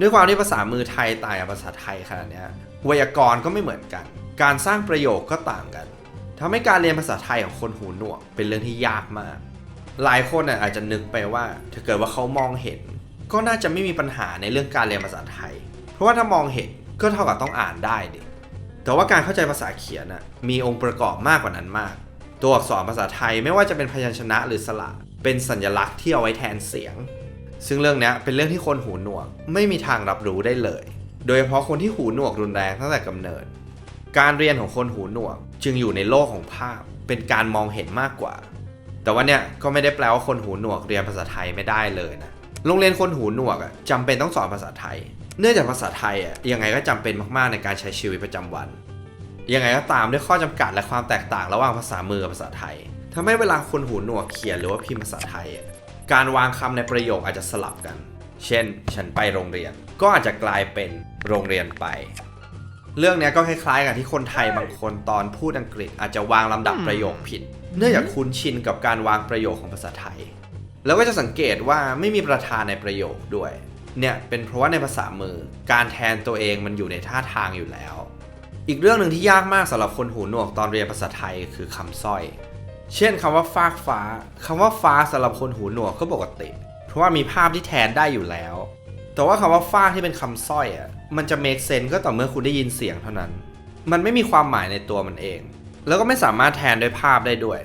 ด้วยความที่ภาษามือไทยต่างกับภาษาไทยขนาดนี้ไวยากรณ์ก็ไม่เหมือนกัน การสร้างประโยคก็ต่างกันทำให้การเรียนภาษาไทยของคนหูหนวกเป็นเรื่องที่ยากมาก หลายคนน่ะอาจจะนึกไปว่า ถ้าเกิดว่าเขามองเห็น ก็น่าจะไม่มีปัญหาในเรื่องการเรียนภาษาไทย เพราะว่าถ้ามองเห็นก็เท่ากับต้องอ่านได้ดิแต่ว่าการเข้าใจภาษาเขียนน่ะมีองค์ประกอบมากกว่านั้นมาก ตัวอักษรภาษาไทยไม่ว่าจะเป็นพยัญชนะหรือสระเป็นสัญลักษณ์ที่เอาไว้แทนเสียง ซึ่งเรื่องนี้เป็นเรื่องที่คนหูหนวกไม่มีทางรับรู้ได้เลย โดยเฉพาะคนที่หูหนวกรุนแรงตั้งแต่กำเนิด การเรียนของคนหูหนวกจึงอยู่ในโลกของภาพ เป็นการมองเห็นมากกว่า แต่ว่าเนี่ยก็ไม่ได้แปลว่าคนหูหนวกเรียนภาษาไทยไม่ได้เลยนะ โรงเรียนคนหูหนวกอะจำเป็นต้องสอนภาษาไทย เนื่องจากภาษาไทยอะยังไงก็จำเป็นมากๆในการใช้ชีวิตประจำวัน ยังไงก็ตามด้วยข้อจำกัดและความแตกต่างระหว่างภาษามือกับภาษาไทยทำให้เวลาคนหูหนวกเขียนหรือว่าพิมพ์ภาษาไทย การวางคำในประโยคอาจจะสลับกัน เช่น ฉันไปโรงเรียน ก็อาจจะกลายเป็นโรงเรียนไป เรื่องเนี้ยก็คล้ายๆกับที่คนไทยบางคนตอนพูดอังกฤษอาจจะวางลำดับประโยคผิด เนื่องจากคุ้นชินกับการวางประโยคของภาษาไทย แล้วก็จะสังเกตว่าไม่มีประธานในประโยคด้วย เนี่ยเป็นเพราะว่าในภาษามือ การแทนตัวเองมันอยู่ในท่าทางอยู่แล้ว อีกเรื่องหนึ่งที่ยากมากสำหรับคนหูหนวกตอนเรียนภาษาไทยคือคำสร้อย เช่นคำว่าฟากฟ้าคำว่าฟ้าสำหรับคนหูหนวกก็ปกติ เพราะว่ามีภาพที่แทนได้อยู่แล้ว แต่ว่าคำว่าฟากที่เป็นคำสร้อยอะมันจะ make sense ก็ต่อเมื่อคุณได้ยินเสียงเท่านั้น มันไม่มีความหมายในตัวมันเอง แล้วก็ไม่สามารถแทนด้วยภาพได้ด้วย